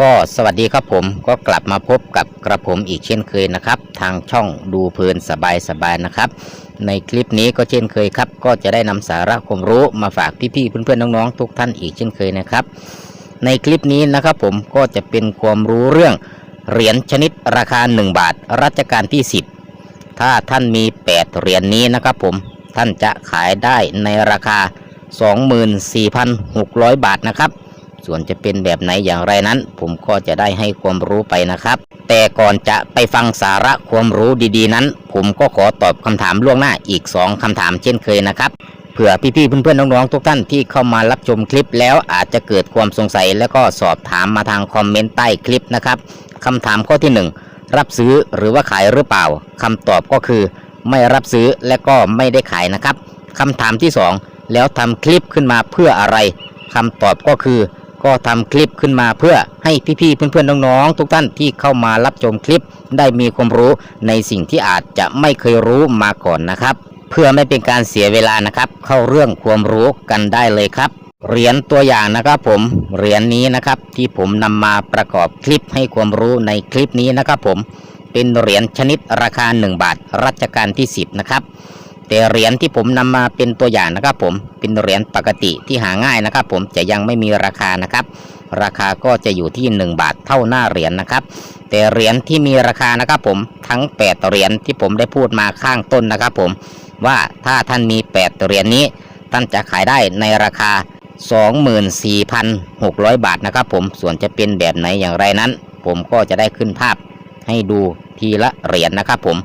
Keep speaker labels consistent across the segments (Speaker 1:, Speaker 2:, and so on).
Speaker 1: ก็สวัสดีครับผมก็กลับมาพบกับกระผมอีกเช่นเคยนะครับ ทางช่องดูเพลินสบายสบายๆนะครับ ในคลิปนี้ก็เช่นเคยครับ ก็จะได้นำสาระความรู้มาฝากพี่ๆเพื่อนๆน้องๆทุกท่านอีกเช่นเคยนะครับ ในคลิปนี้นะครับผมก็จะเป็นความรู้เรื่องเหรียญชนิดราคา 1 บาทรัชกาลที่ 10 ถ้าท่านมี 8 เหรียญนี้นะครับผมท่านจะขายได้ในราคา 24,600 บาทนะครับ ส่วนจะเป็นแบบไหนอย่างไรนั้น ผมก็จะได้ให้ความรู้ไปนะครับ แต่ก่อนจะไปฟังสาระความรู้ดีๆ นั้น ผมก็ขอตอบคำถามล่วงหน้าอีก 2คำถามเช่นเคยนะครับเผื่อพี่ๆเพื่อนๆน้องๆทุกท่านที่เข้ามารับชมคลิปแล้วอาจจะเกิดความสงสัย แล้วก็สอบถามมาทางคอมเมนต์ใต้คลิปนะครับคำถามข้อที่หนึ่งรับซื้อหรือว่าขายหรือเปล่าคำตอบก็คือ ไม่รับซื้อและก็ไม่ได้ขายนะครับคำถามที่สองแล้วทำคลิปขึ้นมาเพื่ออะไรคำตอบก็คือ ก็ทำคลิปขึ้นมาเพื่อให้พี่ๆเพื่อนๆน้องๆทุกท่านที่เข้ามารับชมคลิป ได้มีความรู้ในสิ่งที่อาจจะไม่เคยรู้มาก่อนนะครับ เพื่อไม่เป็นการเสียเวลานะครับ เข้าเรื่องความรู้กันได้เลยครับเหรียญตัวอย่างนะครับผมเหรียญนี้นะครับที่ผมนำมาประกอบคลิปให้ความรู้ในคลิปนี้นะครับผมเป็นเหรียญชนิดราคา 1 บาท รัชกาลที่ 10 นะครับ แต่เหรียญที่ผมนำมาเป็นตัวอย่างนะครับ ผมเป็นเหรียญปกติที่หาง่ายนะครับ ผมจะยังไม่มีราคานะครับ ราคาก็จะอยู่ที่ 1 บาทเท่าหน้าเหรียญนะครับ แต่เหรียญที่มีราคานะครับ ผมทั้ง 8 เหรียญที่ผมได้พูดมาข้างต้นนะครับ ผมว่าถ้าท่านมี 8 เหรียญนี้ท่านจะขายได้ในราคา 24,600 บาทนะครับ ผมส่วนจะเป็นแบบไหนอย่างไรนั้น ผมก็จะได้ขึ้นภาพให้ดูทีละเหรียญนะครับ ผม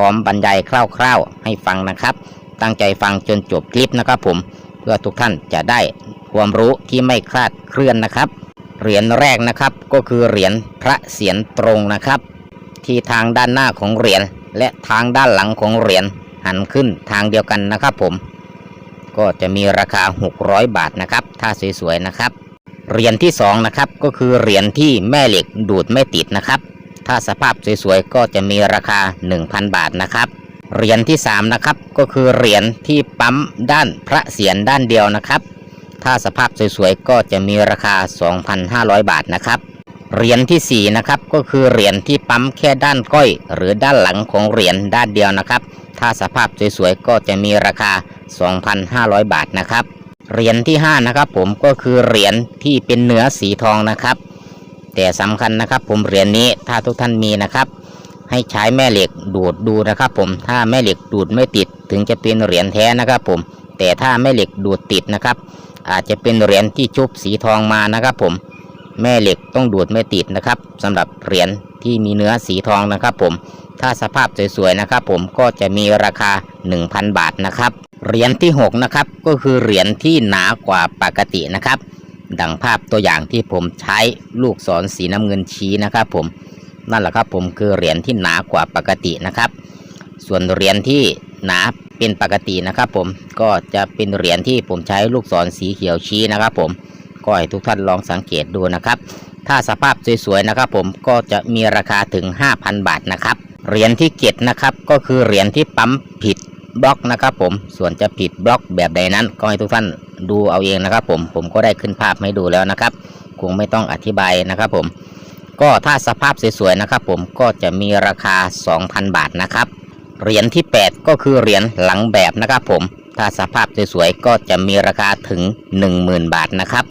Speaker 1: พร้อมบรรยายคร่าวๆ ให้ฟังนะครับ ตั้งใจฟังจนจบคลิปนะครับผม เพื่อทุกท่านจะได้ความรู้ที่ไม่คลาดเคลื่อนนะครับ เหรียญแรกนะครับก็คือเหรียญพระเศียรตรงนะครับ ที่ทางด้านหน้าของเหรียญและทางด้านหลังของเหรียญหันขึ้นทางเดียวกันนะครับผม ก็จะมีราคา 600 บาทนะครับ ถ้าสวยๆนะครับ เหรียญที่สองนะครับก็คือเหรียญที่แม่เหล็กดูดไม่ติดนะครับ ถ้าสภาพสวยๆก็จะมีราคา 1,000 บาทนะครับเหรียญที่3นะครับก็คือเหรียญที่ปั๊มด้านพระเศียรด้านเดียวนะครับ ถ้าสภาพสวยๆก็จะมีราคา 2,500 บาทนะครับเหรียญที่4นะครับก็คือเหรียญที่ปั๊มแค่ด้านก้อย หรือด้านหลังของเหรียญด้านเดียวนะครับ ถ้าสภาพสวยๆก็จะมีราคา 2,500 บาทนะครับเหรียญที่5นะครับผมก็คือเหรียญที่เป็นเนื้อสีทองนะครับ แต่สำคัญนะครับ ผมเหรียญนี้ถ้าทุกท่านมีนะครับ ให้ใช้แม่เหล็กดูดดูนะครับ ผมถ้าแม่เหล็กดูดไม่ติดถึงจะเป็นเหรียญแท้นะครับ ผมแต่ถ้าแม่เหล็กดูดติดนะครับ อาจจะเป็นเหรียญที่ชุบสีทองมานะครับ ผมแม่เหล็กต้องดูดไม่ติดนะครับสำหรับเหรียญที่มีเนื้อสีทองนะครับ ผมถ้าสภาพสวยๆนะครับ ผมก็จะมีราคา 1,000 บาทนะครับเหรียญที่ 6 นะครับ ก็คือเหรียญที่หนากว่าปกตินะครับ ดังภาพตัวอย่างที่ผมใช้ลูกศรสีน้ำเงินชี้นะครับ ผมนั่นแหละครับผมคือเหรียญที่หนากว่าปกตินะครับ ส่วนเหรียญที่หนาเป็นปกตินะครับ ผมก็จะเป็นเหรียญที่ผมใช้ลูกศรสีเขียวชี้นะครับ ผมก็ให้ทุกท่านลองสังเกตดูนะครับ ถ้าสภาพสวยๆนะครับผมก็จะมีราคาถึง 5,000 บาทนะครับเหรียญที่เจ็ดนะครับก็คือเหรียญที่ปั๊มผิดบล็อกนะครับ ผมส่วนจะผิดบล็อกแบบใดนั้นก็ให้ทุกท่าน ดูเอาเองนะครับ ผมผมก็ได้ขึ้นภาพให้ดูแล้วนะครับ คงไม่ต้องอธิบายนะครับผมก็ถ้าสภาพสวยๆนะครับ ผมก็จะมีราคา 2,000 บาทนะครับเหรียญที่ 8 ก็คือเหรียญหลังแบบนะครับ ผมถ้าสภาพสวยๆก็จะมีราคาถึง 10,000 บาทนะครับ